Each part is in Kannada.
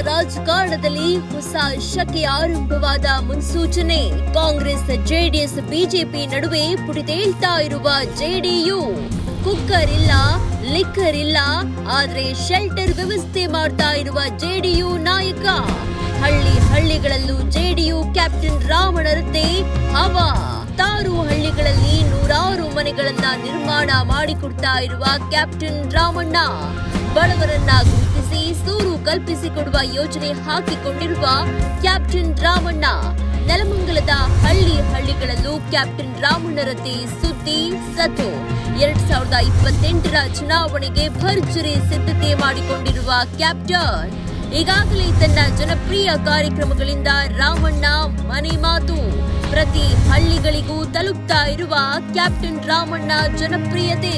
ರಾಜಕಾರಣದಲ್ಲಿ ಹೊಸ ಶಕೆ ಆರಂಭವಾದ ಮುನ್ಸೂಚನೆ. ಕಾಂಗ್ರೆಸ್, ಜೆಡಿಎಸ್, ಬಿಜೆಪಿ ನಡುವೆ ಪುಟಿದೇಳ್ತಾ ಇರುವ ಜೆಡಿಯು. ಕುಕ್ಕರ್ ಇಲ್ಲ ಲಿಕ್ಕರ್ ಇಲ್ಲ ಆದ್ರೆ ಶೆಲ್ಟರ್ ವ್ಯವಸ್ಥೆ ಮಾಡ್ತಾ ಇರುವ ಜೆಡಿಯು ನಾಯಕ. ಹಳ್ಳಿ ಹಳ್ಳಿಗಳಲ್ಲೂ ಜೆಡಿಯು ಕ್ಯಾಪ್ಟನ್ ರಾಮಣರದ್ದೇ ಹವಾ. ತಾರು ಹಳ್ಳಿಗಳಲ್ಲಿ ನೂರಾರು ಮನೆಗಳನ್ನ ನಿರ್ಮಾಣ ಮಾಡಿಕೊಡ್ತಾ ಇರುವ ಕ್ಯಾಪ್ಟನ್ ರಾಮಣ್ಣ. ಬಡವರನ್ನ ಗುರುತಿಸಿ ಕಲ್ಪಿಸಿಕೊಡುವ ಯೋಜನೆ ಹಾಕಿಕೊಂಡಿರುವ ಕ್ಯಾಪ್ಟನ್ ರಾಮಣ್ಣ. ನೆಲಮಂಗಲದ ಹಳ್ಳಿ ಹಳ್ಳಿಗಳಲ್ಲೂ ಕ್ಯಾಪ್ಟನ್ ರಾಮಣ್ಣರದ್ದೇ ಸುದ್ದಿ ಸತು ಎರಡ್ ಸಾವಿರದ ಇಪ್ಪತ್ತೆಂಟರ ಚುನಾವಣೆಗೆ ಭರ್ಜರಿ ಸಿದ್ಧತೆ ಮಾಡಿಕೊಂಡಿರುವ ಕ್ಯಾಪ್ಟನ್. ಈಗಾಗಲೇ ತನ್ನ ಜನಪ್ರಿಯ ಕಾರ್ಯಕ್ರಮಗಳಿಂದ ರಾಮಣ್ಣ ಮನೆ ಮಾತು. ಪ್ರತಿ ಹಳ್ಳಿಗಳಿಗೂ ತಲುಪ್ತಾ ಇರುವ ಕ್ಯಾಪ್ಟನ್ ರಾಮಣ್ಣ ಜನಪ್ರಿಯತೆ.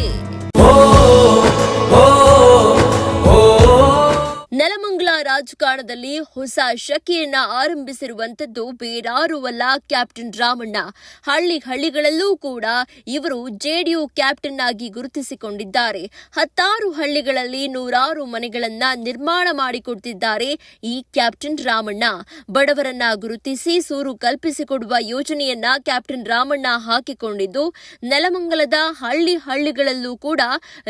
ನೆಲಮಂಗಲ ರಾಜಕಾರಣದಲ್ಲಿ ಹೊಸ ಶಕೆಯನ್ನ ಆರಂಭಿಸಿರುವಂತದ್ದು ಬೇರಾರೂ ಅಲ್ಲ ಕ್ಯಾಪ್ಟನ್ ರಾಮಣ್ಣ. ಹಳ್ಳಿ ಹಳ್ಳಿಗಳಲ್ಲೂ ಕೂಡ ಇವರು ಜೆಡಿಯು ಕ್ಯಾಪ್ಟನ್ ಆಗಿ ಗುರುತಿಸಿಕೊಂಡಿದ್ದಾರೆ. ಹತ್ತಾರು ಹಳ್ಳಿಗಳಲ್ಲಿ ನೂರಾರು ಮನೆಗಳನ್ನ ನಿರ್ಮಾಣ ಮಾಡಿಕೊಡ್ತಿದ್ದಾರೆ ಈ ಕ್ಯಾಪ್ಟನ್ ರಾಮಣ್ಣ. ಬಡವರನ್ನ ಗುರುತಿಸಿ ಸೂರು ಕಲ್ಪಿಸಿಕೊಡುವ ಯೋಜನೆಯನ್ನ ಕ್ಯಾಪ್ಟನ್ ರಾಮಣ್ಣ ಹಾಕಿಕೊಂಡಿದ್ದು, ನೆಲಮಂಗಲದ ಹಳ್ಳಿ ಹಳ್ಳಿಗಳಲ್ಲೂ ಕೂಡ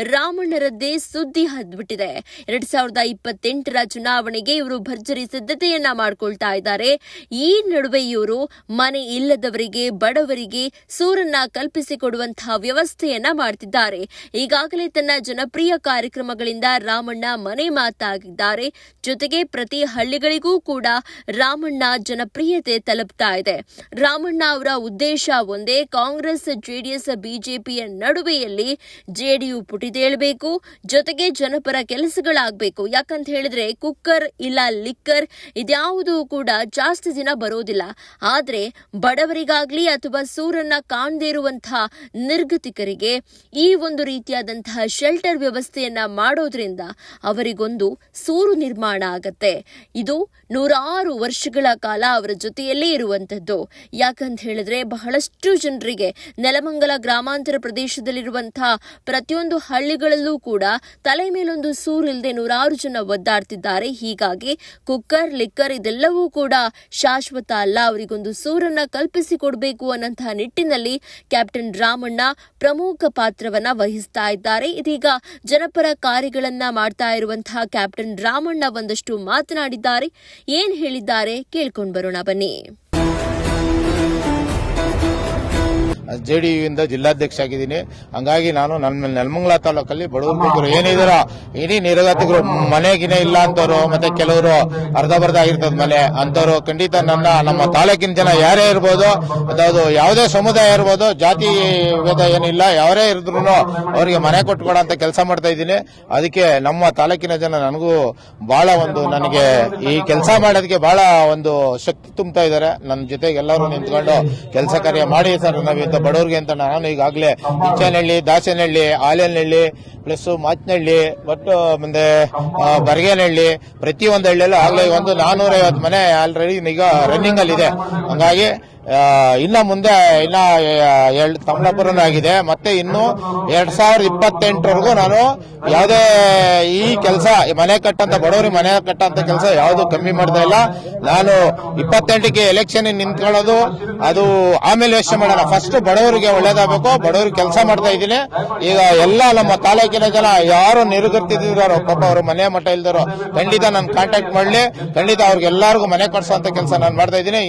ರಾಮಣ್ಣರದ್ದೇ ಸುದ್ದಿ ಹದ್ಬಿಟ್ಟಿದೆ. ಎರಡ್ ಸಾವಿರದ ಇಪ್ಪತ್ತೆಂಟರ ಚುನಾವಣೆಗೆ ಇವರು ಭರ್ಜರಿ ಸಿದ್ಧತೆಯನ್ನ ಮಾಡ್ಕೊಳ್ತಾ ಇದ್ದಾರೆ. ಈ ನಡುವೆ ಇವರು ಮನೆ ಇಲ್ಲದವರಿಗೆ, ಬಡವರಿಗೆ ಸೂರನ್ನ ಕಲ್ಪಿಸಿಕೊಡುವಂತಹ ವ್ಯವಸ್ಥೆಯನ್ನ ಮಾಡ್ತಿದ್ದಾರೆ. ಈಗಾಗಲೇ ತನ್ನ ಜನಪ್ರಿಯ ಕಾರ್ಯಕ್ರಮಗಳಿಂದ ರಾಮಣ್ಣ ಮನೆ ಮಾತಾಗಿದ್ದಾರೆ. ಜೊತೆಗೆ ಪ್ರತಿ ಹಳ್ಳಿಗಳಿಗೂ ಕೂಡ ರಾಮಣ್ಣ ಜನಪ್ರಿಯತೆ ತಲುಪ್ತಾ ಇದೆ. ರಾಮಣ್ಣ ಅವರ ಉದ್ದೇಶ ಒಂದೇ, ಕಾಂಗ್ರೆಸ್, ಜೆಡಿಎಸ್, ಬಿಜೆಪಿಯ ನಡುವೆಯಲ್ಲಿ ಜೆಡಿಯು ಪುಟಿದೇಳಬೇಕು, ಜೊತೆಗೆ ಜನಪರ ಕೆಲಸಗಳಾಗಬೇಕು. ಯಾಕಂತ ಹೇಳಿದ್ರೆ ಕುಕ್ಕರ್ ಇಲ್ಲ ಲಿಕ್ಕರ್ ಇದ್ಯಾವುದು ಕೂಡ ಜಾಸ್ತಿ ದಿನ ಬರೋದಿಲ್ಲ. ಆದರೆ ಬಡವರಿಗಾಗ್ಲಿ ಅಥವಾ ಸೂರನ್ನ ಕಾಣದೇ ಇರುವಂತಹ ನಿರ್ಗತಿಕರಿಗೆ ಈ ಒಂದು ರೀತಿಯಾದಂತಹ ಶೆಲ್ಟರ್ ವ್ಯವಸ್ಥೆಯನ್ನ ಮಾಡೋದ್ರಿಂದ ಅವರಿಗೊಂದು ಸೂರು ನಿರ್ಮಾಣ ಆಗತ್ತೆ. ಇದು ನೂರಾರು ವರ್ಷಗಳ ಕಾಲ ಅವರ ಜೊತೆಯಲ್ಲೇ ಇರುವಂತದ್ದು ಯಾಕಂತ ಹೇಳಿದ್ರೆ ಬಹಳಷ್ಟು ಜನರಿಗೆ ನೆಲಮಂಗಲ ಗ್ರಾಮಾಂತರ ಪ್ರದೇಶದಲ್ಲಿರುವಂತಹ ಪ್ರತಿಯೊಂದು ಹಳ್ಳಿಗಳಲ್ಲೂ ಕೂಡ ತಲೆ ಮೇಲೊಂದು ಸೂರು ಇಲ್ಲದೆ ನೂರಾರು ಜನ ಒದ್ದಾಡ್ತಿದ್ದಾರೆ. ಹೀಗಾಗಿ ಕುಕ್ಕರ್, ಲಿಕ್ಕರ್ ಇದೆಲ್ಲವೂ ಕೂಡ ಶಾಶ್ವತ ಅಲ್ಲ. ಅವರಿಗೊಂದು ಸೂರನ್ನ ಕಲ್ಪಿಸಿಕೊಡಬೇಕು ಅನ್ನಂತಹ ನಿಟ್ಟಿನಲ್ಲಿ ಕ್ಯಾಪ್ಟನ್ ರಾಮಣ್ಣ ಪ್ರಮುಖ ಪಾತ್ರವನ್ನ ವಹಿಸ್ತಾ ಇದ್ದಾರೆ. ಇದೀಗ ಜನಪರ ಕಾರ್ಯಗಳನ್ನ ಮಾಡ್ತಾ ಇರುವಂತಹ ಕ್ಯಾಪ್ಟನ್ ರಾಮಣ್ಣ ಒಂದಷ್ಟು ಮಾತನಾಡಿದ್ದಾರೆ. ಏನ್ ಹೇಳಿದ್ದಾರೆ ಕೇಳ್ಕೊಂಡ್ ಬರೋಣ ಬನ್ನಿ. ಜೆ ಡಿ ಇಂದ ಜಿಲ್ಲಾಧ್ಯಕ್ಷ ಆಗಿದ್ದೀನಿ ಹಂಗಾಗಿ ನಾನು ನನ್ನ ನೆಲಮಂಗಲ ತಾಲೂಕಲ್ಲಿ ಬಡವರು ಏನಿದಾರೋ ಇಡೀ ನಿರ್ಗತಿಕರು ಮನೆಗಿನೇ ಇಲ್ಲ ಅಂತವ್ರು, ಮತ್ತೆ ಕೆಲವರು ಅರ್ಧ ಬರ್ಧ ಆಗಿರ್ತದ ಮನೆ ಅಂತವ್ರು, ಖಂಡಿತ ನನ್ನ, ನಮ್ಮ ತಾಲೂಕಿನ ಜನ ಯಾರೇ ಇರ್ಬೋದು, ಅದಾವುದು ಯಾವುದೇ ಸಮುದಾಯ ಇರ್ಬೋದು, ಜಾತಿ ವೇದ ಏನಿಲ್ಲ, ಯಾರೇ ಇದ್ರು ಅವರಿಗೆ ಮನೆ ಕೊಟ್ಕೊಡ ಅಂತ ಕೆಲಸ ಮಾಡ್ತಾ ಇದ್ದೀನಿ. ಅದಕ್ಕೆ ನಮ್ಮ ತಾಲೂಕಿನ ಜನ ನನಗೂ ಬಹಳ ಒಂದು ನನಗೆ ಈ ಕೆಲಸ ಮಾಡೋದಕ್ಕೆ ಬಹಳ ಒಂದು ಶಕ್ತಿ ತುಂಬ್ತಾ ಇದ್ದಾರೆ. ನನ್ನ ಜೊತೆಗೆ ಎಲ್ಲರೂ ನಿಂತ್ಕೊಂಡು ಕೆಲಸ ಕಾರ್ಯ ಮಾಡಿ ಸರ್, ನಾವಿಂತ ಬಡವ್ರಿಗೆ ಅಂತ ನಾನು ಈಗಾಗಲೇ ಹುಚ್ಚನಹಳ್ಳಿ ದಾಸನಹಳ್ಳಿ ಆಲೇನಹಳ್ಳಿ ಪ್ಲಸ್ ಮಾತಿನಹಳ್ಳಿ ಒಟ್ಟು ಮುಂದೆ ಬರ್ಗೇನಹಳ್ಳಿ ಪ್ರತಿ ಪ್ರತಿಯೊಂದು ಹಳ್ಳಿಯಲ್ಲೂ ಆಗಲೇ ಒಂದು ನಾನೂರೈವತ್ತು ಮನೆ ಆಲ್ರೆಡಿ ಈಗ ರನ್ನಿಂಗ್ ಅಲ್ಲಿ ಇದೆ ಹಂಗಾಗಿ ಇನ್ನ ಮುಂದೆ ಇನ್ನ ತಮಲಾಪುರನೂ ಆಗಿದೆ. ಮತ್ತೆ ಇನ್ನು ಎರಡ್ ಸಾವಿರದ ಇಪ್ಪತ್ತೆಂಟರವರೆಗೂ ನಾನು ಯಾವುದೇ ಈ ಕೆಲಸ ಮನೆ ಕಟ್ಟಂತ, ಬಡವರಿಗೆ ಮನೆ ಕಟ್ಟಂತ ಕೆಲಸ ಯಾವುದು ಕಮ್ಮಿ ಮಾಡ್ತಾ ಇಲ್ಲ. ನಾನು ಇಪ್ಪತ್ತೆಂಟಕ್ಕೆ ಎಲೆಕ್ಷನ್ ನಿಂತ್ಕೊಳ್ಳೋದು, ಅದು ಆಮೇಲೆ ಯೋಚನೆ ಮಾಡೋಣ. ಫಸ್ಟ್ ಬಡವರಿಗೆ ಒಳ್ಳೇದಾಗಬೇಕು ಬಡವರಿಗೆ ಕೆಲಸ ಮಾಡ್ತಾ ಇದ್ದೀನಿ. ಈಗ ಎಲ್ಲ ನಮ್ಮ ತಾಲೂಕಿನ ಜನ ಯಾರು ನಿರ್ಗತಿದ್ರು ಪಾಪ ಅವರು ಮನೆ ಮಠ ಇಲ್ದಾರೋ, ಖಂಡಿತ ನಾನು ಕಾಂಟ್ಯಾಕ್ಟ್ ಮಾಡಲಿ, ಖಂಡಿತ ಅವ್ರಿಗೆಲ್ಲರಿಗೂ ಮನೆ ಕೊಡಿಸುವಂತ ಕೆಲಸ ನಾನು ಮಾಡ್ತಾ ಇದ್ದೀನಿ.